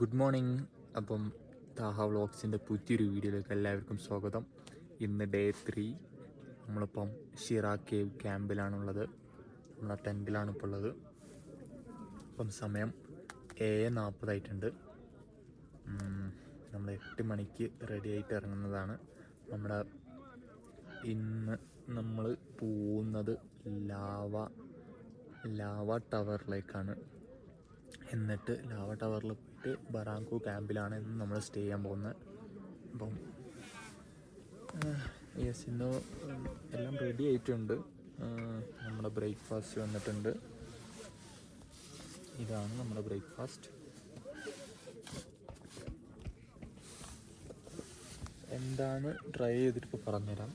Good morning. അപ്പം താഹ വ്ളോഗ്സിന്റെ പുതിയൊരു വീഡിയോയിലേക്ക് എല്ലാവർക്കും സ്വാഗതം. ഇന്ന് ഡേ ത്രീ നമ്മളിപ്പം ഷിറ കേവ് ക്യാമ്പിലാണുള്ളത് നമ്മളെ ടെന്റിലാണ് ഇപ്പോൾ ഉള്ളത്. അപ്പം സമയം ഏഴ് നാൽപ്പതായിട്ടുണ്ട്. നമ്മൾ എട്ട് മണിക്ക് റെഡി ആയിട്ട് ഇറങ്ങുന്നതാണ്. നമ്മുടെ ഇന്ന് നമ്മൾ പോകുന്നത് ലാവ ലാവ ടവറിലേക്കാണ് എന്നിട്ട് ലാവ ടവറിൽ പോയിട്ട് ബറാങ്കു ക്യാമ്പിലാണ് ഇന്ന് നമ്മൾ സ്റ്റേ ചെയ്യാൻ പോകുന്നത്. അപ്പം യെസ് ഇന്ന് എല്ലാം റെഡി ആയിട്ടുണ്ട്. നമ്മുടെ ബ്രേക്ക്ഫാസ്റ്റ് വന്നിട്ടുണ്ട്. ഇതാണ് നമ്മുടെ ബ്രേക്ക്ഫാസ്റ്റ് എന്താണ് ട്രൈ ചെയ്തിട്ട് ഇപ്പോൾ പറഞ്ഞുതരാം.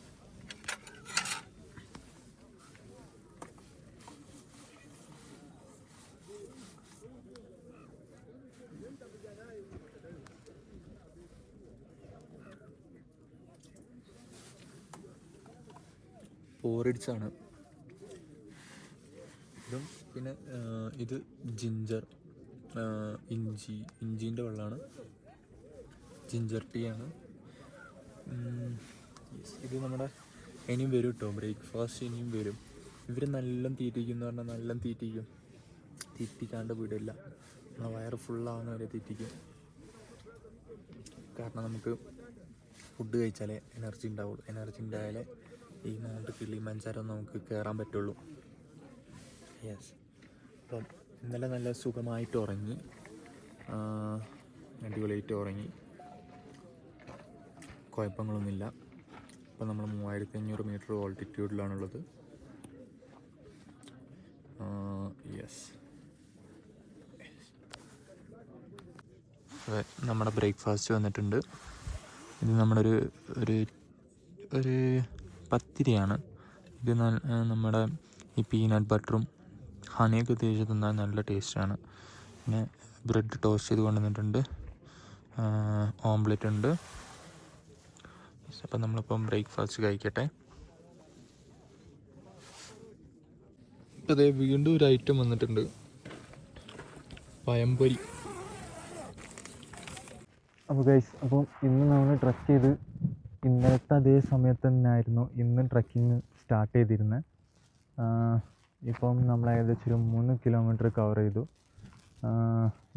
ആണ് ഇതും പിന്നെ ഇത് ജിഞ്ചർ ഇഞ്ചി ഇഞ്ചീന്റെ വെള്ളമാണ്. ജിഞ്ചർ ടീ ആണ്. ഇത് നമ്മുടെ ഇനിയും വരും കേട്ടോ ബ്രേക്ക്ഫാസ്റ്റ് ഇനിയും വരും. ഇവർ നല്ല തീറ്റിക്കും എന്ന് പറഞ്ഞാൽ നല്ല തീറ്റിക്കും. തീറ്റിക്കാണ്ട് വിടില്ല. നമ്മളെ വയറ് ഫുള്ളാവുന്ന വരെ തീറ്റിക്കും. കാരണം നമുക്ക് ഫുഡ് കഴിച്ചാലേ എനർജി ഉണ്ടാവുള്ളൂ. എനർജി ഉണ്ടായാലേ ഈ മൗണ്ട് കിളിമഞ്ചാരം നമുക്ക് കയറാൻ പറ്റുള്ളൂ. യെസ് അപ്പം ഇന്നലെ നല്ല സുഖമായിട്ട് ഉറങ്ങി. അടിപൊളിയായിട്ട് ഉറങ്ങി. കുഴപ്പങ്ങളൊന്നുമില്ല. ഇപ്പം നമ്മൾ മൂവായിരത്തി അഞ്ഞൂറ് മീറ്റർ ഓൾട്ടിറ്റ്യൂഡിലാണുള്ളത് യെസ് അതെ നമ്മുടെ ബ്രേക്ക്ഫാസ്റ്റ് വന്നിട്ടുണ്ട്. ഇത് നമ്മുടെ ഒരു ഒരു പത്തിരിയാണ്. ഇത് നമ്മുടെ ഈ പീനട്ട് ബട്ടറും ഹണിയൊക്കെ തേച്ച് തിന്നാൽ നല്ല ടേസ്റ്റാണ് പിന്നെ ബ്രെഡ് ടോസ്റ്റ് ചെയ്ത് കൊണ്ടുവന്നിട്ടുണ്ട്. ഓംലെറ്റ് ഉണ്ട്. അപ്പം നമ്മളിപ്പം ബ്രേക്ക്ഫാസ്റ്റ് കഴിക്കട്ടെ. അതേ വീണ്ടും ഒരു ഐറ്റം വന്നിട്ടുണ്ട്. പയംപൊരി അപ്പോൾ ഗൈസ് അപ്പോൾ ഇന്ന് നമ്മൾ ട്രക്ക് ചെയ്ത് ഇന്നലത്തെ അതേ സമയത്ത് തന്നെ ആയിരുന്നു ഇന്ന് ട്രക്കിങ് സ്റ്റാർട്ട് ചെയ്തിരുന്നത് ഇപ്പം നമ്മൾ ഏകദേശം ഒരു മൂന്ന് കിലോമീറ്റർ കവർ ചെയ്തു.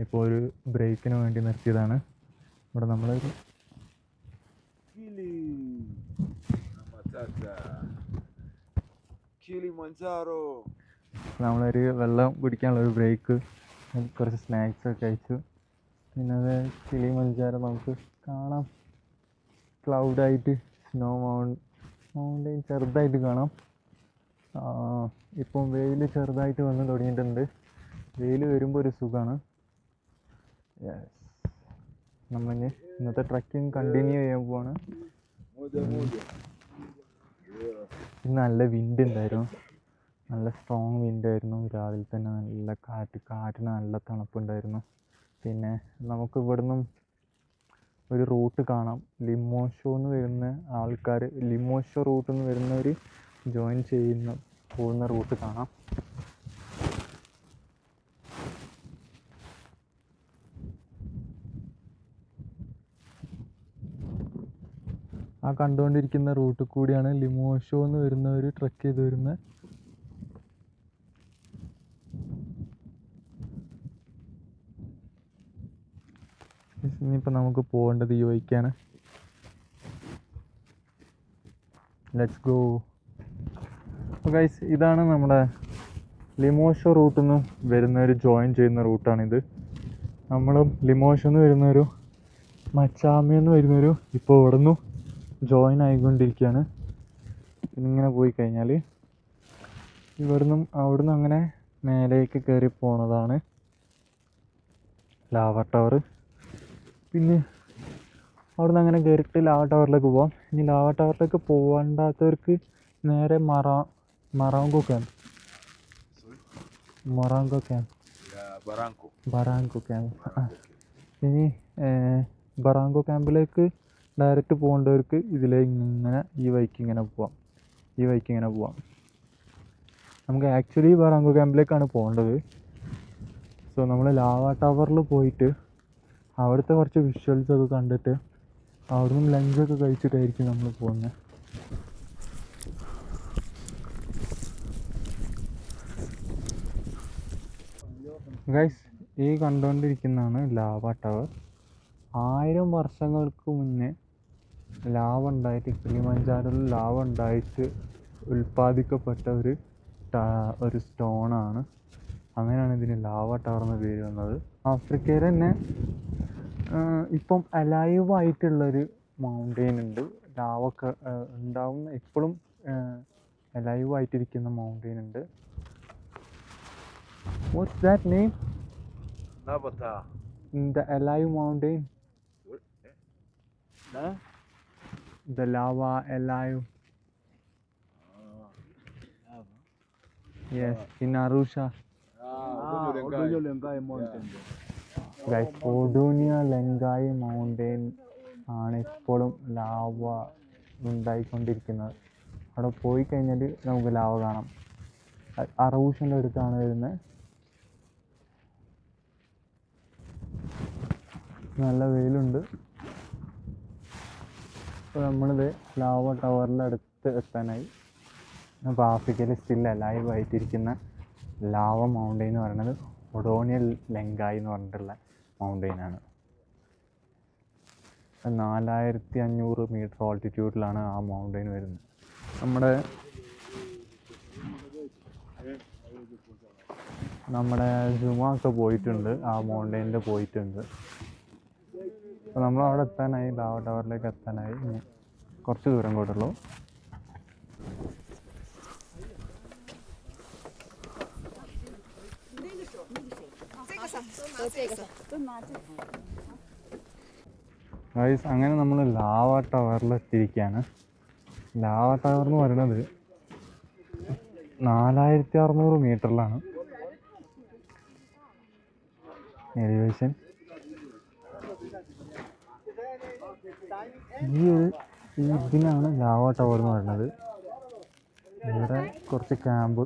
ഇപ്പോൾ ഒരു ബ്രേക്കിന് വേണ്ടി നിർത്തിയതാണ്. ഇവിടെ നമ്മൾ നമ്മളൊരു വെള്ളം കുടിക്കാനുള്ള ഒരു ബ്രേക്ക് കുറച്ച് സ്നാക്സ് ഒക്കെ കഴിച്ചു. പിന്നെ അത് കിളി മഞ്ചാരം നമുക്ക് കാണാം. ക്ലൗഡായിട്ട് സ്നോ മൗണ്ട് മൗണ്ടെയിൻ ചെറുതായിട്ട് കാണാം. ഇപ്പം വെയിൽ ചെറുതായിട്ട് വന്ന് തുടങ്ങിയിട്ടുണ്ട്. വെയിൽ വരുമ്പോൾ ഒരു സുഖമാണ് നമ്മളിനി ഇന്നത്തെ ട്രക്കിംഗ് കണ്ടിന്യൂ ചെയ്യാൻ പോവാണ്. നല്ല വിൻഡ് ഉണ്ടായിരുന്നു. നല്ല സ്ട്രോങ് വിൻഡ് ആയിരുന്നു. രാവിലെ തന്നെ നല്ല കാറ്റ് കാറ്റിന് നല്ല തണുപ്പുണ്ടായിരുന്നു. പിന്നെ നമുക്ക് ഇവിടുന്നും ഒരു റൂട്ട് കാണാം. ലിമോഷോ എന്ന് വരുന്ന ആൾക്കാർ ലിമോഷോ റൂട്ട് എന്ന് വരുന്നവർ ജോയിൻ ചെയ്യുന്ന പോകുന്ന റൂട്ട് കാണാം. ആ കണ്ടുകൊണ്ടിരിക്കുന്ന റൂട്ടിൽ കൂടിയാണ് ലിമോഷോ എന്ന് വരുന്നവർ ട്രക്ക് ചെയ്ത് വരുന്നത് ഇനിയിപ്പോൾ നമുക്ക് പോകേണ്ടത് ഈ വഴിക്കാണ്. ലെറ്റ്സ് ഗോ അപ്പോൾ ഗൈസ് ഇതാണ് നമ്മുടെ ലിമോഷോ റൂട്ടിൽ നിന്ന് വരുന്നവർ ജോയിൻ ചെയ്യുന്ന റൂട്ടാണിത് നമ്മളും ലിമോഷോ നിന്ന് വരുന്നൊരു മച്ചാമയെന്ന് വരുന്നൊരു ഇപ്പോൾ ഇവിടെ നിന്നും ജോയിൻ ആയിക്കൊണ്ടിരിക്കുകയാണ് പിന്നെ ഇങ്ങനെ പോയി കഴിഞ്ഞാൽ ഇവിടുന്നും അവിടുന്ന് അങ്ങനെ മേലേക്ക് കയറി പോണതാണ് ലാവർ ടവർ പിന്നെ അവിടെ നിന്ന് അങ്ങനെ കയറിയിട്ട് ലാവ ടവറിലേക്ക് പോവാം. ഇനി ലാവ ടവറിലേക്ക് പോകണ്ടാത്തവർക്ക് നേരെ മറ Marangu camp Marangu camp Barranco. Camp ഇനി ബറാങ്കോ ക്യാമ്പിലേക്ക് ഡയറക്റ്റ് പോകേണ്ടവർക്ക് ഇതിലേക്ക് ഇങ്ങനെ ഈ വഴിക്ക് ഇങ്ങനെ പോവാം. ഈ വഴിക്ക് ഇങ്ങനെ പോവാം. നമുക്ക് ആക്ച്വലി ബറാങ്കോ ക്യാമ്പിലേക്കാണ് പോകേണ്ടത്. സോ നമ്മൾ ലാവ ടവറിൽ പോയിട്ട് അവിടുത്തെ കുറച്ച് വിഷ്വൽസ് ഒക്കെ കണ്ടിട്ട് അവിടുന്ന് ലഞ്ചൊക്കെ കഴിച്ചിട്ടായിരിക്കും നമ്മൾ പോകുന്നത് ഗൈസ് ഈ കണ്ടുകൊണ്ടിരിക്കുന്നതാണ് ലാവ ടവർ ആയിരം വർഷങ്ങൾക്ക് മുന്നേ ലാവ ഉണ്ടായിട്ട് കിളിമഞ്ചാറിൽ ലാവ ഉണ്ടായിട്ട് ഉൽപ്പാദിക്കപ്പെട്ട ഒരു ഒരു സ്റ്റോണാണ് അങ്ങനെയാണ് ഇതിന് ലാവ ടവർ എന്ന പേര് വന്നത്. ആഫ്രിക്കയിൽ തന്നെ ഇപ്പം അലൈവ് ആയിട്ടുള്ളൊരു മൗണ്ടെയിൻ ഉണ്ട്. ലാവ ഒക്കെ ഉണ്ടാവുന്ന ഇപ്പോഴും അലൈവ് ആയിട്ടിരിക്കുന്ന മൗണ്ടെയിൻ ഉണ്ട്. What's that name. The alive mountain? The lava alive yes in Arusha Ah, Odoyo Lengai Mountain. Guys Ol Doinyo Lengai mountain ആണ് ഇപ്പോഴും ലാവ ഉണ്ടായിക്കൊണ്ടിരിക്കുന്നത്. അവിടെ പോയി കഴിഞ്ഞാൽ നമുക്ക് ലാവ കാണാം. അറൂഷന്റെ അടുത്താണ് വരുന്നത്. നല്ല വെയിലുണ്ട്. അപ്പോൾ നമ്മളിത് ലാവ ടവറിന്റെ അടുത്ത് എത്താനായി. അപ്പോൾ ആഫ്രിക്കയിൽ സ്റ്റിൽ ലൈവ് ആയിട്ടിരിക്കുന്ന ലാവ മൗണ്ടെയിൻ എന്ന് പറയുന്നത് ഒഡോണിയൽ ലെങ്കായി എന്ന് പറഞ്ഞിട്ടുള്ള മൗണ്ടെയിനാണ് നാലായിരത്തി അഞ്ഞൂറ് മീറ്റർ ഓൾട്ടിറ്റ്യൂഡിലാണ് ആ മൗണ്ടെയിൻ വരുന്നത്. നമ്മുടെ നമ്മുടെ ജുമ പോയിട്ടുണ്ട്. ആ മൗണ്ടെയിനിൽ പോയിട്ടുണ്ട്. അപ്പോൾ നമ്മൾ അവിടെ എത്താനായി ലാവ ടവറിലേക്ക് എത്താനായി. കുറച്ച് ദൂരം കൂടെ ഗൈസ് അങ്ങനെ നമ്മൾ ലാവ ടവറിൽ എത്തിയിരിക്കുകയാണ് ലാവ ടവർ എന്ന് പറയുന്നത് നാലായിരത്തി അറുന്നൂറ് മീറ്ററിലാണ്. എലിവേഷൻ ഈ ഒരു ഇതിനാണ് ലാവ ടവർ എന്ന് പറയുന്നത്. ഇവിടെ കുറച്ച് ക്യാമ്പ്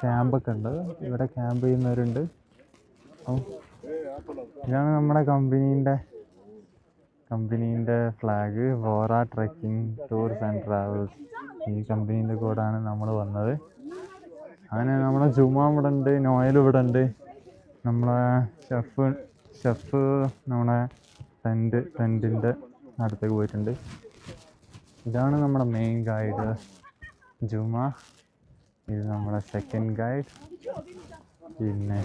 ക്യാമ്പൊക്കെ ഉണ്ട്. ഇവിടെ ക്യാമ്പ് ചെയ്യുന്നവരുണ്ട്. ഇതാണ് നമ്മുടെ കമ്പനീന്റെ കമ്പനീന്റെ ഫ്ലാഗ് വോറ ട്രക്കിംഗ് ടൂർസ് ആൻഡ് ട്രാവൽസ് ഈ കമ്പനീന്റെ കൂടാണ് നമ്മൾ വന്നത്. അങ്ങനെ നമ്മുടെ ജുമ ഇവിടെ ഉണ്ട് നോയൽ ഇവിടെ ഉണ്ട് നമ്മളെ ഷെഫ് ഷെഫ് നമ്മളെ ടെന്റ് ടെന്റിന്റെ അടുത്തേക്ക് പോയിട്ടുണ്ട്. ഇതാണ് നമ്മുടെ മെയിൻ ഗൈഡ് ജുമ ഇത് നമ്മുടെ സെക്കൻഡ് ഗൈഡ് പിന്നെ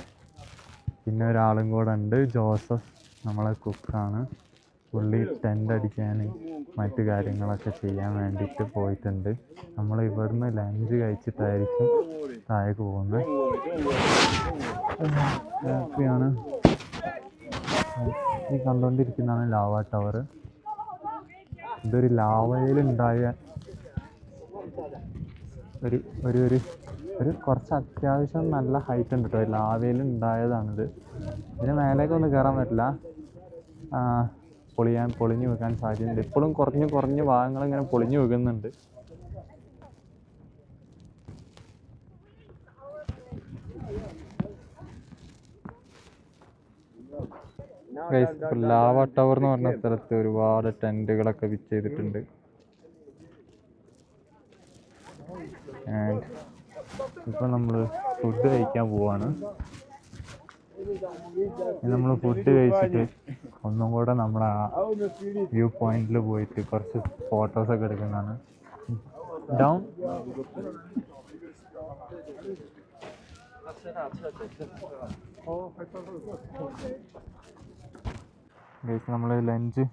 പിന്നെ ഒരാളും കൂടെ ഉണ്ട്. ജോസഫ് നമ്മളെ കുക്കാണ്. പുള്ളി ടെന്റ് അടിക്കാൻ മറ്റു കാര്യങ്ങളൊക്കെ ചെയ്യാൻ വേണ്ടിയിട്ട് പോയിട്ടുണ്ട്. നമ്മൾ ഇവിടുന്ന് ലഞ്ച് കഴിച്ചിട്ടായിരിക്കും താഴേക്ക് പോകുന്നത്. രാത്രിയാണ് ഈ കണ്ടുകൊണ്ടിരിക്കുന്നതാണ് ലാവ ടവർ ഇതൊരു ലാവയിലുണ്ടായ ഒരു ഒരു ഒരു ഒരു കുറച്ച് അത്യാവശ്യം നല്ല ഹൈറ്റ് ഉണ്ട് കേട്ടോ ലാവയിൽ ഉണ്ടായതാണിത്. ഇതിന് മേലേക്കൊന്നും കയറാൻ പറ്റില്ല. പൊളിയാൻ പൊളിഞ്ഞു വെക്കാൻ സാധ്യതയുണ്ട്. ഇപ്പോഴും കുറഞ്ഞ് കുറഞ്ഞ് ഭാഗങ്ങൾ ഇങ്ങനെ പൊളിഞ്ഞു വെക്കുന്നുണ്ട് ലാവ ടവർ എന്ന് പറഞ്ഞ സ്ഥലത്ത് ഒരുപാട് ടെന്റുകളൊക്കെ വിച്ച് ചെയ്തിട്ടുണ്ട്. ആൻഡ് ഇപ്പം നമ്മൾ ഫുഡ് കഴിക്കാൻ പോവാണ്. നമ്മൾ ഫുഡ് കഴിച്ചിട്ട് ഒന്നും കൂടെ നമ്മൾ ആ വ്യൂ പോയിന്റിൽ പോയിട്ട് കുറച്ച് ഫോട്ടോസൊക്കെ എടുക്കുന്നതാണ്. ഡൗൺ നമ്മൾ ലഞ്ച്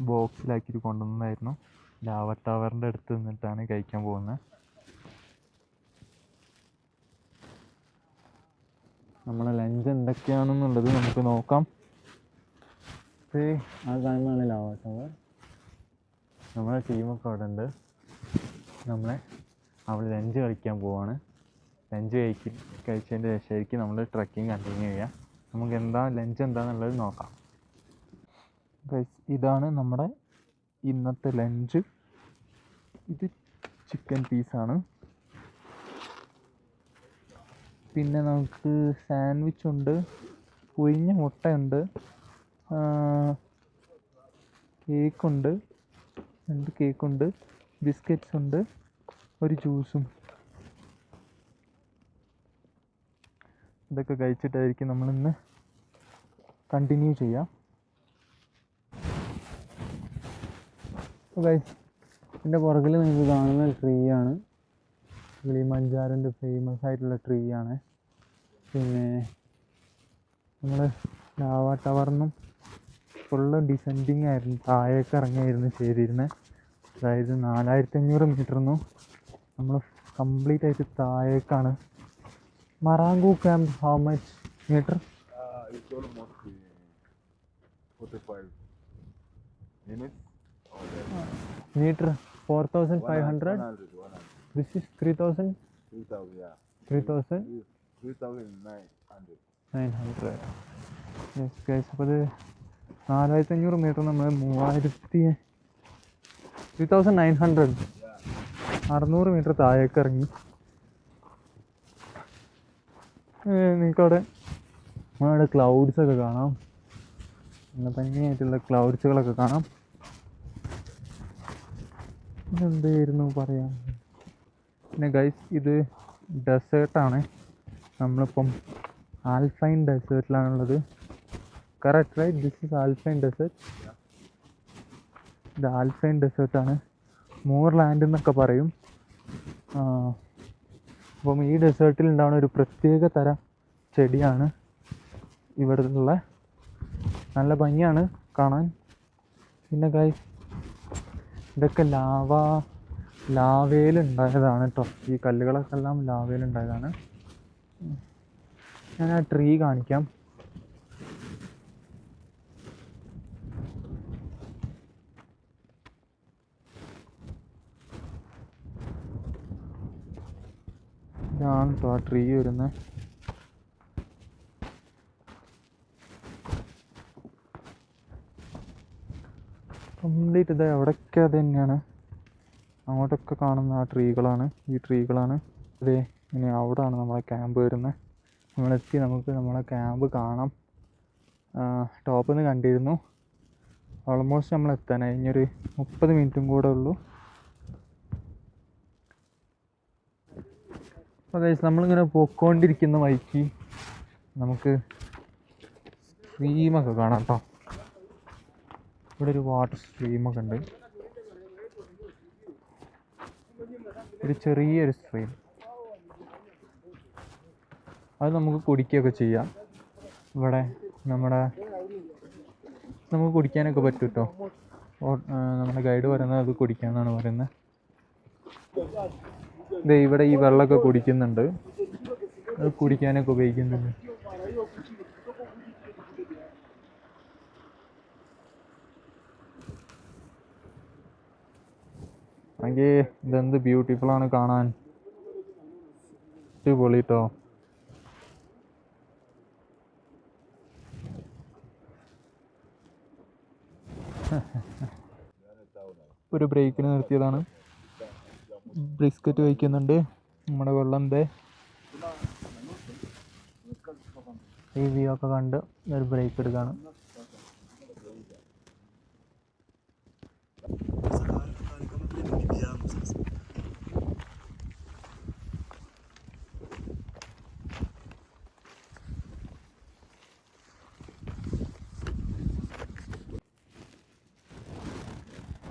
ബോക്സിലാക്കിയിട്ട് കൊണ്ടുവന്നതായിരുന്നു ലാവർ ടവറിന്റെ അടുത്ത് നിന്നിട്ടാണ് കഴിക്കാൻ പോകുന്നത്. നമ്മളെ ലഞ്ച് എന്തൊക്കെയാണെന്നുള്ളത് നമുക്ക് നോക്കാം. ആ കാണുന്നതാണ് ലാവ നമ്മളെ ടീമൊക്കെ അവിടെ ഉണ്ട്. നമ്മളെ അവിടെ ലഞ്ച് കളിക്കാൻ പോവാണ്. ലഞ്ച് കഴിക്കും കഴിച്ചതിന്റെ ശേഷമായിരിക്കും നമ്മൾ ട്രക്കിംഗ് കണ്ടിന്യൂ ചെയ്യുക. നമുക്ക് എന്താ ലഞ്ച് എന്താണെന്നുള്ളത് നോക്കാം. ഇതാണ് നമ്മുടെ ഇന്നത്തെ ലഞ്ച്. ഇത് ചിക്കൻ പീസാണ് പിന്നെ നമുക്ക് സാൻഡ്വിച്ച് ഉണ്ട് പുഴിഞ്ഞ മുട്ടയുണ്ട് കേക്ക് കേക്കുണ്ട് രണ്ട് കേക്കുണ്ട് ബിസ്ക്കറ്റ്സ് ഉണ്ട് ഒരു ജ്യൂസും ഇതൊക്കെ കഴിച്ചിട്ടായിരിക്കും നമ്മളിന്ന് കണ്ടിന്യൂ ചെയ്യാം. എന്റെ പുറകിൽ നിങ്ങൾക്ക് കാണുന്ന ട്രീ ആണ്. കിളിമഞ്ചാറിന്റെ ഫേമസ് ആയിട്ടുള്ള ട്രീ ആണ്. പിന്നെ നമ്മൾ ലാവ ടവറിനും ഫുള്ള് ഡിസെൻഡിങ് ആയിരുന്നു. താഴേക്ക് ഇറങ്ങിയായിരുന്നു ചെയ്തിരുന്നത് അതായത് നാലായിരത്തി അഞ്ഞൂറ് മീറ്ററിന്നു നമ്മൾ കംപ്ലീറ്റ് ആയിട്ട് താഴേക്കാണ്. Marangu camp how much metre it's almost 45 minutes. Metre four thousand five hundred 100, 100. This is three thousand 3,000, yeah. Three thousand 3,900. Nine hundred. Yes guys അപ്പോൾ അത് നാലായിരത്തി അഞ്ഞൂറ് മീറ്റർ നമ്മൾ മൂവായിരത്തി ത്രീ തൗസൻഡ് നയൻ ഹൺഡ്രഡ് അറുന്നൂറ് മീറ്റർ താഴേക്ക് ഇറങ്ങി. നിങ്ങൾക്കവിടെ അവിടെ ക്ലൗഡ്സ് ഒക്കെ കാണാം. നല്ല ഭംഗിയായിട്ടുള്ള ക്ലൗഡ്സുകളൊക്കെ കാണാം. എന്തായിരുന്നു പറയാം പിന്നെ ഗൈസ് ഇത് ഡെസേർട്ടാണ് നമ്മളിപ്പം alpine ഡെസേർട്ടിലാണുള്ളത്. Correct right this is alpine desert. ഇത് ആൽഫൈൻ ഡെസേർട്ടാണ്. മൂർലാൻഡ് എന്നൊക്കെ പറയും. അപ്പം ഈ ഡെസേർട്ടിൽ ഉണ്ടാവുന്ന ഒരു പ്രത്യേക തരം ചെടിയാണ് ഇവിടെയുള്ള നല്ല ഭംഗിയാണ് കാണാൻ. പിന്നെ ഗൈസ് ഇതൊക്കെ ലാവ ലാവയിലുണ്ടായതാണ് കേട്ടോ ഈ കല്ലുകളൊക്കെ എല്ലാം ലാവയിലുണ്ടായതാണ് ഞാൻ ആ ട്രീ കാണിക്കാം. ഇതാണ് ആ ട്രീ വരുന്നത് കംപ്ലീറ്റ് ഇത് എവിടെയൊക്കെ അത് തന്നെയാണ്. അങ്ങോട്ടൊക്കെ കാണുന്ന ആ ട്രീകളാണ് ഈ ട്രീകളാണ് അതെ. ഇനി അവിടാണ് നമ്മളെ ക്യാമ്പ് വരുന്നത് നമ്മളെത്തി നമുക്ക് നമ്മളെ ക്യാമ്പ് കാണാം. ടോപ്പിൽ നിന്ന് കണ്ടിരുന്നു. ഓൾമോസ്റ്റ് നമ്മൾ എത്താനായി ഇനിയൊരു മുപ്പത് മിനിറ്റും കൂടെ ഉള്ളൂ. ഗൈസ് നമ്മളിങ്ങനെ പോയിക്കൊണ്ടിരിക്കുന്ന വഴിക്ക് നമുക്ക് സ്ട്രീമൊക്കെ കാണാം കേട്ടോ ഇവിടെ ഒരു വാട്ടർ സ്ട്രീമൊക്കെ ഉണ്ട്. ഒരു ചെറിയൊരു സ്ട്രീം അത് നമുക്ക് കുടിക്കുകയൊക്കെ ചെയ്യാം. ഇവിടെ നമ്മുടെ നമുക്ക് കുടിക്കാനൊക്കെ പറ്റും കേട്ടോ നമ്മുടെ ഗൈഡ് പറയുന്നത് അത് കുടിക്കാമെന്നാണ് പറയുന്നത്. ഇത് ഇവിടെ ഈ വെള്ളമൊക്കെ കുടിക്കുന്നുണ്ട്. അത് കുടിക്കാനൊക്കെ ഉപയോഗിക്കുന്നുണ്ട്. ആണെങ്കിൽ ഇതെന്ത് ബ്യൂട്ടിഫുൾ ആണ് കാണാൻ. അടിപൊളി കേട്ടോ ഒരു ബ്രേക്കിന് നിർത്തിയതാണ്. ബിസ്ക്കറ്റ് കഴിക്കുന്നുണ്ട്. നമ്മുടെ വെള്ളം ദേ. ഈ വ്യൂ ഒക്കെ കണ്ട് ഒരു ബ്രേക്ക് എടുക്കുകയാണ്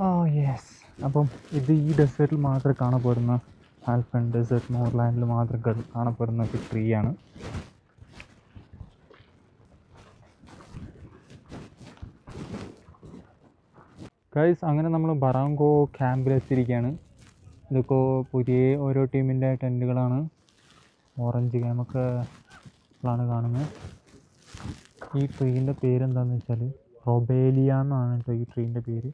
ആ യെസ് അപ്പം ഇത് ഈ ഡെസേർട്ടിൽ മാത്രം കാണപ്പെടുന്ന ആൽഫൻ ഡെസേർട്ട് മോർലാൻഡിൽ മാത്രം കാണപ്പെടുന്ന ഒരു ട്രീ ആണ് ഗൈസ് അങ്ങനെ നമ്മൾ ബറാങ്കോ ക്യാമ്പിലെത്തിയിരിക്കുകയാണ് ഇതൊക്കെ പുതിയ ഓരോ ടീമിന്റെ ടെന്റുകളാണ് ഓറഞ്ച് ക്യാമൊക്കെ ാണ് കാണുന്നത്. ഈ ട്രീന്റെ പേരെന്താണെന്ന് വെച്ചാൽ റൊബേലിയ എന്നാണ് ഈ ട്രീന്റെ പേര്.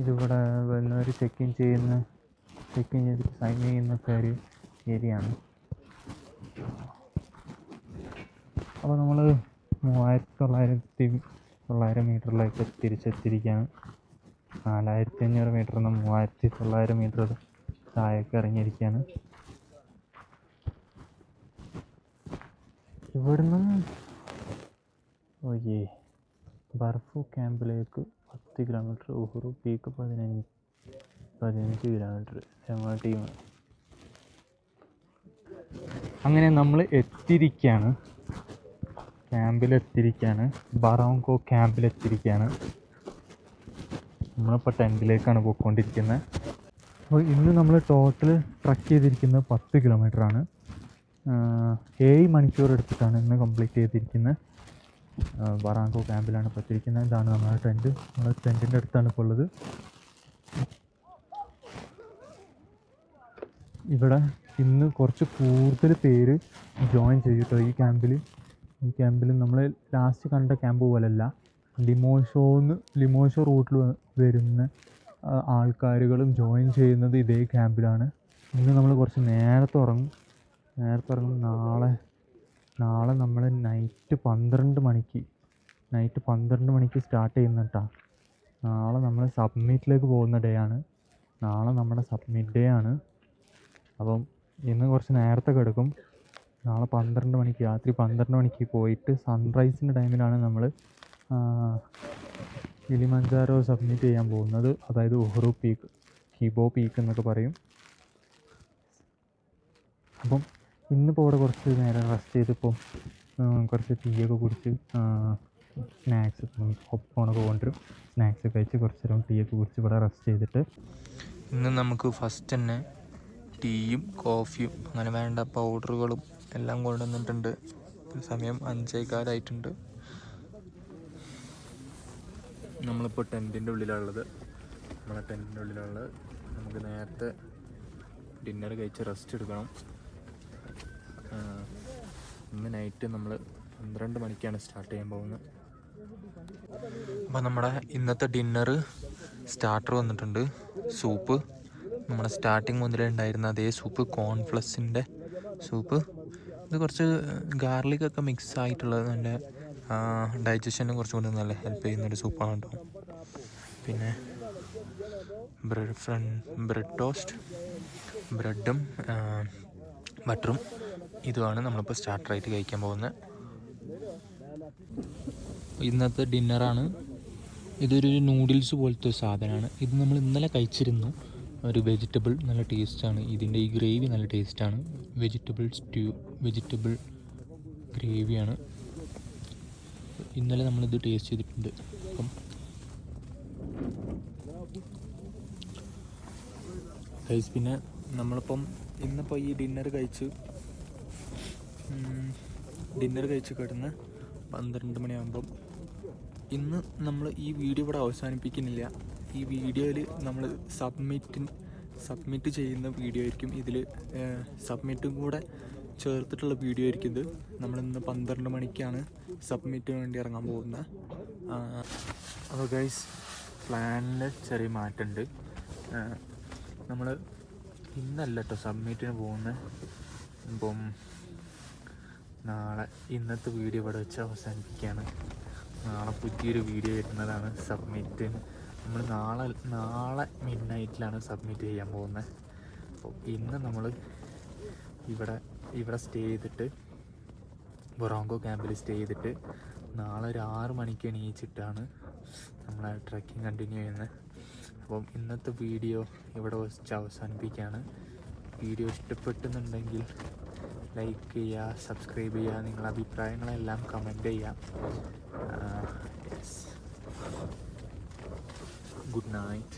ഇതിവിടെ വന്നവർ ചെക്ക് ഇൻ ചെയ്യുന്ന ചെക്ക് ഇൻ ചെയ്തിട്ട് സൈൻ ചെയ്യുന്ന ഒരു ഏരിയ ആണ് അപ്പോൾ നമ്മൾ മൂവായിരത്തി തൊള്ളായിരത്തി തൊള്ളായിരം മീറ്ററിലേക്ക് തിരിച്ചെത്തിയിരിക്കുകയാണ്. നാലായിരത്തി അഞ്ഞൂറ് മീറ്ററിൽ നിന്ന് മൂവായിരത്തി തൊള്ളായിരം മീറ്റർ താഴേക്ക് ഇറങ്ങിയിരിക്കുകയാണ്. ഇവിടുന്ന് ഓയേ ബർഫു ക്യാമ്പിലേക്ക് പത്ത് കിലോമീറ്റർ ഉഹുറു പീക്ക് പതിനഞ്ച് പതിനഞ്ച് കിലോമീറ്റർ ഞങ്ങളുടെ ടീം അങ്ങനെ നമ്മൾ എത്തിയിരിക്കുകയാണ് ക്യാമ്പിലെത്തിയിരിക്കുകയാണ് ബറോങ്കോ ക്യാമ്പിലെത്തിയിരിക്കുകയാണ് നമ്മളിപ്പോൾ ടെന്റിലേക്കാണ് പോയിക്കൊണ്ടിരിക്കുന്നത്. അപ്പോൾ ഇന്ന് നമ്മൾ ടോട്ടൽ ട്രക്ക് ചെയ്തിരിക്കുന്നത് പത്ത് കിലോമീറ്ററാണ് ഏഴ് മണിക്കൂർ എടുത്തിട്ടാണ് ഇന്ന് കംപ്ലീറ്റ് ചെയ്തിരിക്കുന്നത്. ബറാങ്കോ ക്യാമ്പിലാണ് ഇപ്പോൾ എത്തിയിരിക്കുന്നത് ഇതാണ് നമ്മുടെ ടെന്റ് നമ്മുടെ ടെന്റിന്റെ അടുത്താണ് ഇപ്പോൾ ഉള്ളത്. ഇവിടെ ഇന്ന് കുറച്ച് കൂടുതൽ പേര് ജോയിൻ ചെയ്തിട്ടോ ഈ ക്യാമ്പിൽ ഈ ക്യാമ്പിൽ നമ്മൾ ലാസ്റ്റ് കണ്ട ക്യാമ്പ് പോലല്ല. ലിമോഷോന്ന് ലിമോഷോ റൂട്ടിൽ വരുന്ന ആൾക്കാരുകളും ജോയിൻ ചെയ്യുന്നത് ഇതേ ക്യാമ്പിലാണ്. ഇന്ന് നമ്മൾ കുറച്ച് നേരത്തെ ഉറങ്ങും. നേരത്തെ ഉറങ്ങും. നാളെ നാളെ നമ്മൾ നൈറ്റ് പന്ത്രണ്ട് മണിക്ക് നൈറ്റ് പന്ത്രണ്ട് മണിക്ക് സ്റ്റാർട്ട് ചെയ്യുന്ന കേട്ടോ നാളെ നമ്മൾ സബ്മിറ്റിലേക്ക് പോകുന്ന ഡേ ആണ്. നാളെ നമ്മുടെ സബ്മിറ്റ് ഡേ ആണ്. അപ്പം ഇന്ന് കുറച്ച് നേരത്തെ കിടക്കും. നാളെ പന്ത്രണ്ട് മണിക്ക് രാത്രി പന്ത്രണ്ട് മണിക്ക് പോയിട്ട് സൺറൈസിന്റെ ടൈമിലാണ് നമ്മൾ കിളിമഞ്ചാരോ സബ്മിറ്റ് ചെയ്യാൻ പോകുന്നത്. അതായത് ഉഹ്റു പീക്ക് ഹിബോ പീക്ക് എന്നൊക്കെ പറയും. അപ്പം ഇന്നിപ്പോൾ ഇവിടെ കുറച്ച് നേരം റെസ്റ്റ് ചെയ്തിപ്പോൾ കുറച്ച് ടീയൊക്കെ കുടിച്ച് സ്നാക്സ് ഒപ്പണൊക്കെ കൊണ്ടുവരും. സ്നാക്സ് കഴിച്ച് കുറച്ച് നേരം ടീയൊക്കെ കുടിച്ച് ഇവിടെ റെസ്റ്റ് ചെയ്തിട്ട്. ഇന്ന് നമുക്ക് ഫസ്റ്റ് തന്നെ ടീയും കോഫിയും അങ്ങനെ വേണ്ട പൗഡറുകളും എല്ലാം കൊണ്ടുവന്നിട്ടുണ്ട്. സമയം അഞ്ചേകാലായിട്ടുണ്ട്. നമ്മളിപ്പോൾ ടെന്റിന്റെ ഉള്ളിലുള്ളത് നമ്മളെ ടെന്റിന്റെ ഉള്ളിലുള്ളത് നമുക്ക് നേരത്തെ ഡിന്നർ കഴിച്ച് റെസ്റ്റ് എടുക്കണം. ഇന്ന് നൈറ്റ് നമ്മൾ പന്ത്രണ്ട് മണിക്കാണ് സ്റ്റാർട്ട് ചെയ്യാൻ പോകുന്നത്. അപ്പോൾ നമ്മുടെ ഇന്നത്തെ ഡിന്നർ സ്റ്റാർട്ടർ വന്നിട്ടുണ്ട് സൂപ്പ് നമ്മുടെ സ്റ്റാർട്ടിങ് മുതലേ ഉണ്ടായിരുന്ന അതേ സൂപ്പ് കോൺഫ്ലക്സിന്റെ സൂപ്പ് ഇത് കുറച്ച് ഗാർലിക് ഒക്കെ മിക്സ് ആയിട്ടുള്ളത് നല്ല ഡൈജഷനും കുറച്ചും കൂടി നല്ല ഹെൽപ്പ് ചെയ്യുന്നൊരു സൂപ്പാണ് കേട്ടോ പിന്നെ ബ്രെഡ് ഫ്രണ്ട് ബ്രെഡ് ടോസ്റ്റ് ബ്രെഡും ബട്ടറും ഇതുമാണ് നമ്മളിപ്പോൾ സ്റ്റാർട്ടറായിട്ട് കഴിക്കാൻ പോകുന്നത്. ഇന്നത്തെ ഡിന്നറാണ്. ഇതൊരു നൂഡിൽസ് പോലത്തെ ഒരു സാധനമാണ്. ഇത് നമ്മൾ ഇന്നലെ കഴിച്ചിരുന്നു. ഒരു വെജിറ്റബിൾ നല്ല ടേസ്റ്റാണ്. ഇതിന്റെ ഈ ഗ്രേവി നല്ല ടേസ്റ്റാണ്. വെജിറ്റബിൾ സ്റ്റ്യൂ വെജിറ്റബിൾ ഗ്രേവിയാണ്. ഇന്നലെ നമ്മളിത് ടേസ്റ്റ് ചെയ്തിട്ടുണ്ട്. അപ്പം ഗൈസ് പിന്നെ നമ്മളിപ്പം ഇന്നിപ്പോൾ ഈ ഡിന്നർ കഴിച്ച് ഡിന്നർ കഴിച്ച് കിടന്ന് പന്ത്രണ്ട് മണിയാകുമ്പം ഇന്ന് നമ്മൾ ഈ വീഡിയോ ഇവിടെ അവസാനിപ്പിക്കുന്നില്ല. ഈ വീഡിയോയിൽ നമ്മൾ സബ്മിറ്റ് സബ്മിറ്റ് ചെയ്യുന്ന വീഡിയോ ആയിരിക്കും. ഇതിൽ സബ്മിറ്റും കൂടെ ചേർത്തിട്ടുള്ള വീഡിയോ ആയിരിക്കും ഇത്. നമ്മളിന്ന് പന്ത്രണ്ട് മണിക്കാണ് സബ്മിറ്റിന് വേണ്ടി ഇറങ്ങാൻ പോകുന്നത്. അപ്പോൾ ഗൈസ് പ്ലാനിൽ ചെറിയ മാറ്റമുണ്ട് നമ്മൾ ഇന്നല്ല കേട്ടോ സബ്മിറ്റിന് പോകുന്നത്. ഇപ്പം നാളെ ഇന്നത്തെ വീഡിയോ ഇവിടെ വെച്ച് അവസാനിപ്പിക്കുകയാണ്. നാളെ പുതിയൊരു വീഡിയോ വരുന്നതാണ് സബ്മിറ്റ്. നമ്മൾ നാളെ നാളെ മിഡ് നൈറ്റിലാണ് സബ്മിറ്റ് ചെയ്യാൻ പോകുന്നത്. അപ്പോൾ ഇന്ന് നമ്മൾ ഇവിടെ ഇവിടെ സ്റ്റേ ചെയ്തിട്ട് ബൊറോങ്കോ ക്യാമ്പിൽ സ്റ്റേ ചെയ്തിട്ട് നാളെ ഒരു ആറ് മണിക്ക് എണീച്ചിട്ടാണ് നമ്മളെ ട്രക്കിംഗ് കണ്ടിന്യൂ ചെയ്യുന്നത്. അപ്പം ഇന്നത്തെ വീഡിയോ ഇവിടെ വെച്ച് അവസാനിപ്പിക്കുകയാണ്. വീഡിയോ ഇഷ്ടപ്പെട്ടെന്നുണ്ടെങ്കിൽ ലൈക്ക് ചെയ്യുക സബ്സ്ക്രൈബ് ചെയ്യുക നിങ്ങളുടെ അഭിപ്രായങ്ങളെല്ലാം കമന്റ് ചെയ്യുക. Good night